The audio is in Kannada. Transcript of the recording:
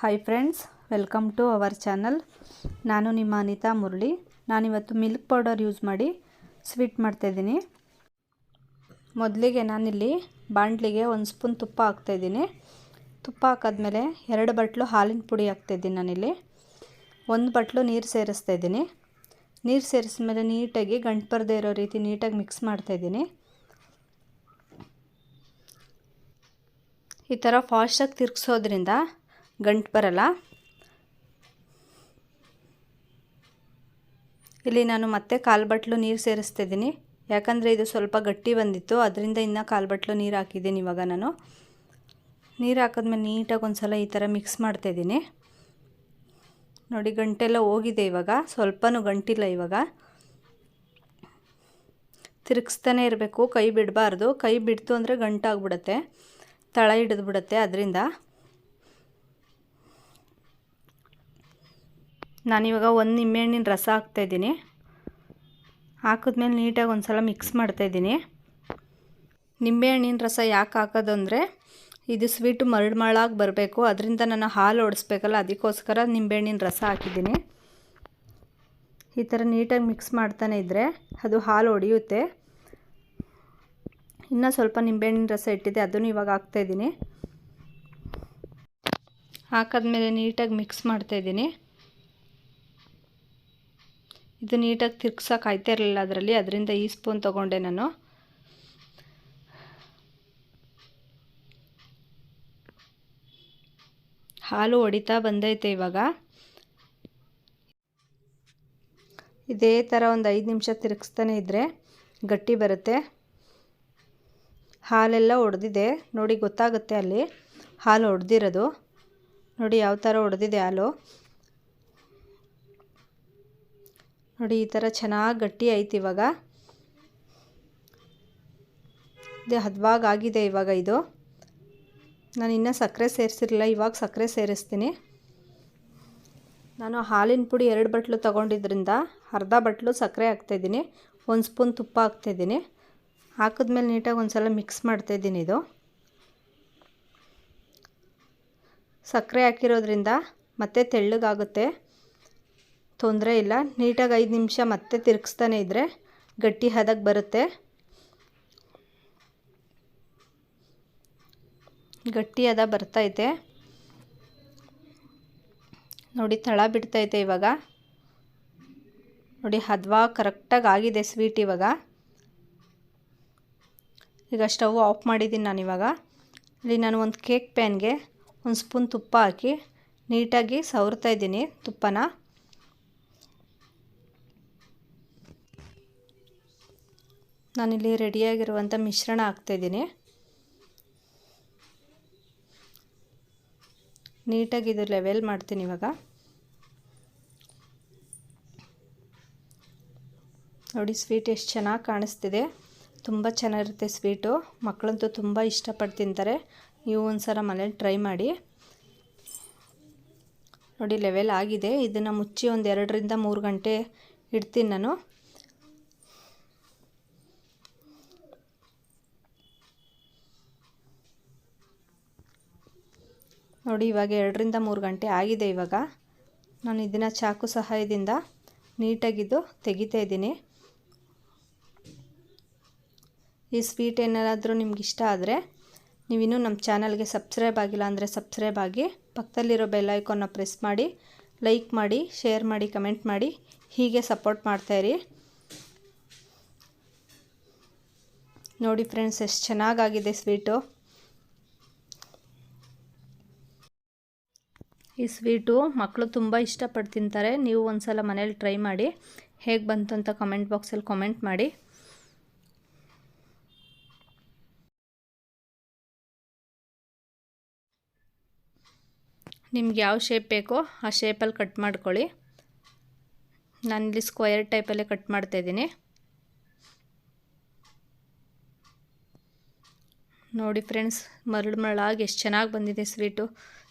Hi friends welcome to our channel ನಾನು ನಿಮ್ಮ ಅನಿತಾ ಮುರಳಿ. ನಾನಿವತ್ತು ಮಿಲ್ಕ್ ಪೌಡರ್ ಯೂಸ್ ಮಾಡಿ ಸ್ವೀಟ್ ಮಾಡ್ತಾಯಿದ್ದೀನಿ ಮೊದಲಿಗೆ ನಾನಿಲ್ಲಿ ಬಾಂಡ್ಲಿಗೆ ಒಂದು ಸ್ಪೂನ್ ತುಪ್ಪ ಹಾಕ್ತಾಯಿದ್ದೀನಿ ತುಪ್ಪ ಹಾಕಾದ್ಮೇಲೆ ಎರಡು ಬಟ್ಲು ಹಾಲಿನ ಪುಡಿ ಹಾಕ್ತಾಯಿದ್ದೀನಿ ನಾನಿಲ್ಲಿ. ಒಂದು ಬಟ್ಲು ನೀರು ಸೇರಿಸ್ತಾ ಇದ್ದೀನಿ. ನೀರು ಸೇರಿಸ್ಮೇಲೆ ನೀಟಾಗಿ ಗಂಟು ಬರದೇ ಇರೋ ರೀತಿ ನೀಟಾಗಿ ಮಿಕ್ಸ್ ಮಾಡ್ತಾಯಿದ್ದೀನಿ ಈ ಥರ ಫಾಸ್ಟಾಗಿ ತಿರ್ಗಿಸೋದ್ರಿಂದ ಗಂಟು ಬರಲ್ಲ. ಇಲ್ಲಿ ನಾನು ಮತ್ತೆ ಕಾಲು ಬಟ್ಲು ನೀರು ಸೇರಿಸ್ತಿದ್ದೀನಿ. ಯಾಕಂದರೆ ಇದು ಸ್ವಲ್ಪ ಗಟ್ಟಿ ಬಂದಿತ್ತು. ಅದರಿಂದ ಇನ್ನೂ ಕಾಲು ಬಟ್ಲು ನೀರು ಹಾಕಿದ್ದೀನಿ ಇವಾಗ ನಾನು. ನೀರು ಹಾಕಿದ್ಮೇಲೆ ನೀಟಾಗಿ ಒಂದು ಸಲ ಈ ಥರ ಮಿಕ್ಸ್ ಮಾಡ್ತಾಯಿದ್ದೀನಿ ನೋಡಿ, ಗಂಟೆಲ್ಲ ಹೋಗಿದೆ ಇವಾಗ. ಸ್ವಲ್ಪನೂ ಗಂಟಿಲ್ಲ ಇವಾಗ. ತಿರುಗಿಸ್ತಾನೆ ಇರಬೇಕು. ಕೈ ಬಿಡಬಾರ್ದು. ಕೈ ಬಿಡ್ತು ಅಂದರೆ ಗಂಟಾಗ್ಬಿಡುತ್ತೆ. ತಳ ಹಿಡಿದ್ಬಿಡುತ್ತೆ ಅದರಿಂದ. ನಾನಿವಾಗ ಒಂದು ನಿಂಬೆಹಣ್ಣಿನ ರಸ ಹಾಕ್ತಾಯಿದ್ದೀನಿ ಹಾಕಿದ್ಮೇಲೆ ನೀಟಾಗಿ ಒಂದು ಸಲ ಮಿಕ್ಸ್ ಮಾಡ್ತಾಯಿದ್ದೀನಿ ನಿಂಬೆಹಣ್ಣಿನ ರಸ ಯಾಕೆ ಹಾಕೋದು ಅಂದರೆ ಇದು ಸ್ವೀಟು ಮರಳು ಮರಳಾಗಿ ಬರಬೇಕು. ಅದರಿಂದ ನಾನು ಹಾಲು ಓಡಿಸ್ಬೇಕಲ್ಲ, ಅದಕ್ಕೋಸ್ಕರ ನಿಂಬೆಹಣ್ಣಿನ ರಸ ಹಾಕಿದ್ದೀನಿ. ಈ ಥರ ನೀಟಾಗಿ ಮಿಕ್ಸ್ ಮಾಡ್ತಾನೆ ಇದ್ದರೆ ಅದು ಹಾಲು ಒಡೆಯುತ್ತೆ. ಇನ್ನೂ ಸ್ವಲ್ಪ ನಿಂಬೆಹಣ್ಣಿನ ರಸ ಇಟ್ಟಿದೆ ಅದನ್ನು ಇವಾಗ ಹಾಕ್ತಾಯಿದ್ದೀನಿ ಹಾಕಾದ್ಮೇಲೆ ನೀಟಾಗಿ ಮಿಕ್ಸ್ ಮಾಡ್ತಾಯಿದ್ದೀನಿ ಇದು ನೀಟಾಗಿ ತಿರ್ಗ್ಸೋಕೆ ಆಯ್ತಾ ಇರಲಿಲ್ಲ ಅದರಲ್ಲಿ. ಅದರಿಂದ ಈ ಸ್ಪೂನ್ ತೊಗೊಂಡೆ ನಾನು. ಹಾಲು ಹೊಡಿತಾ ಬಂದೈತೆ ಇವಾಗ. ಇದೇ ಥರ ಒಂದು ಐದು ನಿಮಿಷ ತಿರುಗಿಸ್ತಾನೆ ಇದ್ದರೆ ಗಟ್ಟಿ ಬರುತ್ತೆ. ಹಾಲೆಲ್ಲ ಒಡೆದಿದೆ. ನೋಡಿ ಗೊತ್ತಾಗುತ್ತೆ ಅಲ್ಲಿ ಹಾಲು ಒಡೆದಿರೋದು. ನೋಡಿ ಯಾವ ಥರ ಹೊಡೆದಿದೆ ಹಾಲು. ನೋಡಿ, ಈ ಥರ ಚೆನ್ನಾಗಿ ಗಟ್ಟಿ ಆಯ್ತು ಇವಾಗ. ಇದು ಹದವಾಗಾಗಿದೆ ಇವಾಗ ಇದು. ನಾನು ಇನ್ನೂ ಸಕ್ಕರೆ ಸೇರಿಸಿರಲಿಲ್ಲ, ಇವಾಗ ಸಕ್ಕರೆ ಸೇರಿಸ್ತೀನಿ. ನಾನು ಹಾಲಿನ ಪುಡಿ ಎರಡು ಬಟ್ಲು ತೊಗೊಂಡಿದ್ರಿಂದ ಅರ್ಧ ಬಟ್ಲು ಸಕ್ಕರೆ ಹಾಕ್ತಾಯಿದ್ದೀನಿ ಒಂದು ಸ್ಪೂನ್ ತುಪ್ಪ ಹಾಕ್ತಾಯಿದ್ದೀನಿ ಹಾಕಿದ್ಮೇಲೆ ನೀಟಾಗಿ ಒಂದು ಸಲ ಮಿಕ್ಸ್ ಮಾಡ್ತಾಯಿದ್ದೀನಿ ಇದು. ಸಕ್ಕರೆ ಹಾಕಿರೋದ್ರಿಂದ ಮತ್ತೆ ತೆಳ್ಳಗಾಗುತ್ತೆ. ತೊಂದರೆ ಇಲ್ಲ. ನೀಟಾಗಿ ಐದು ನಿಮಿಷ ಮತ್ತೆ ತಿರುಗಿಸ್ತಾನೆ ಇದ್ದರೆ ಗಟ್ಟಿ ಹದಕ್ಕೆ ಬರುತ್ತೆ. ಗಟ್ಟಿ ಹದ ಬರ್ತೈತೆ ನೋಡಿ, ತಳ ಬಿಡ್ತೈತೆ ಇವಾಗ. ನೋಡಿ, ಹದ್ವಾ ಕರೆಕ್ಟಾಗಿ ಆಗಿದೆ ಸ್ವೀಟ್ ಇವಾಗ. ಈಗ ಸ್ಟವ್ ಆಫ್ ಮಾಡಿದ್ದೀನಿ ನಾನು ಇವಾಗ. ಇಲ್ಲಿ ನಾನು ಒಂದು ಕೇಕ್ ಪ್ಯಾನ್ಗೆ ಒಂದು ಸ್ಪೂನ್ ತುಪ್ಪ ಹಾಕಿ ನೀಟಾಗಿ ಸವರ್ತಾ ಇದ್ದೀನಿ ತುಪ್ಪನ. ನಾನಿಲ್ಲಿ ರೆಡಿಯಾಗಿರುವಂಥ ಮಿಶ್ರಣ ಹಾಕ್ತಾಯಿದ್ದೀನಿ. ನೀಟಾಗಿ ಇದು ಲೆವೆಲ್ ಮಾಡ್ತೀನಿ ಇವಾಗ. ನೋಡಿ ಸ್ವೀಟ್ ಎಷ್ಟು ಚೆನ್ನಾಗಿ ಕಾಣಿಸ್ತಿದೆ. ತುಂಬ ಚೆನ್ನಾಗಿರುತ್ತೆ ಸ್ವೀಟು. ಮಕ್ಕಳಂತೂ ತುಂಬ ಇಷ್ಟಪಟ್ಟು ತಿಂತಾರೆ ನೀವು ಒಂದು ಸಲ ಮನೇಲಿ ಟ್ರೈ ಮಾಡಿ. ನೋಡಿ ಲೆವೆಲ್ ಆಗಿದೆ. ಇದನ್ನು ಮುಚ್ಚಿ ಒಂದು ಎರಡರಿಂದ ಮೂರು ಗಂಟೆ ಇಡ್ತೀನಿ ನಾನು. ನೋಡಿ, ಇವಾಗ ಎರಡರಿಂದ ಮೂರು ಗಂಟೆ ಆಗಿದೆ ಇವಾಗ. ನಾನು ಇದನ್ನು ಚಾಕು ಸಹಾಯದಿಂದ ನೀಟಾಗಿದ್ದು ತೆಗಿತಾ ಇದ್ದೀನಿ. ಈ ಸ್ವೀಟ್ ಏನಾದರೂ ನಿಮ್ಗೆ ಇಷ್ಟ ಆದರೆ ನೀವಿನ್ನೂ ನಮ್ಮ ಚಾನಲ್ಗೆ ಸಬ್ಸ್ಕ್ರೈಬ್ ಆಗಿಲ್ಲ ಅಂದರೆ ಸಬ್ಸ್ಕ್ರೈಬ್ ಆಗಿ, ಪಕ್ಕದಲ್ಲಿರೋ ಬೆಲ್ ಪ್ರೆಸ್ ಮಾಡಿ, ಲೈಕ್ ಮಾಡಿ, ಶೇರ್ ಮಾಡಿ, ಕಮೆಂಟ್ ಮಾಡಿ, ಹೀಗೆ ಸಪೋರ್ಟ್ ಮಾಡ್ತಾಯಿರಿ ನೋಡಿ ಫ್ರೆಂಡ್ಸ್, ಎಷ್ಟು ಚೆನ್ನಾಗಾಗಿದೆ ಸ್ವೀಟು. ಈ ಸ್ವೀಟು ಮಕ್ಕಳು ತುಂಬ ಇಷ್ಟಪಟ್ಟು ತಿಂತಾರೆ. ನೀವು ಒಂದು ಸಲ ಮನೇಲಿ ಟ್ರೈ ಮಾಡಿ. ಹೇಗೆ ಬಂತು ಅಂತ ಕಮೆಂಟ್ ಬಾಕ್ಸಲ್ಲಿ ಕಮೆಂಟ್ ಮಾಡಿ. ನಿಮ್ಗೆ ಯಾವ ಶೇಪ್ ಬೇಕೋ ಆ ಶೇಪಲ್ಲಿ ಕಟ್ ಮಾಡ್ಕೊಳ್ಳಿ. ನಾನಿಲ್ಲಿ ಸ್ಕ್ವಯರ್ ಟೈಪಲ್ಲೇ ಕಟ್ ಮಾಡ್ತಾಯಿದ್ದೀನಿ ನೋಡಿ ಫ್ರೆಂಡ್ಸ್, ಮರಳು ಮರಳಾಗಿ ಎಷ್ಟು ಚೆನ್ನಾಗಿ ಬಂದಿದೆ sweet.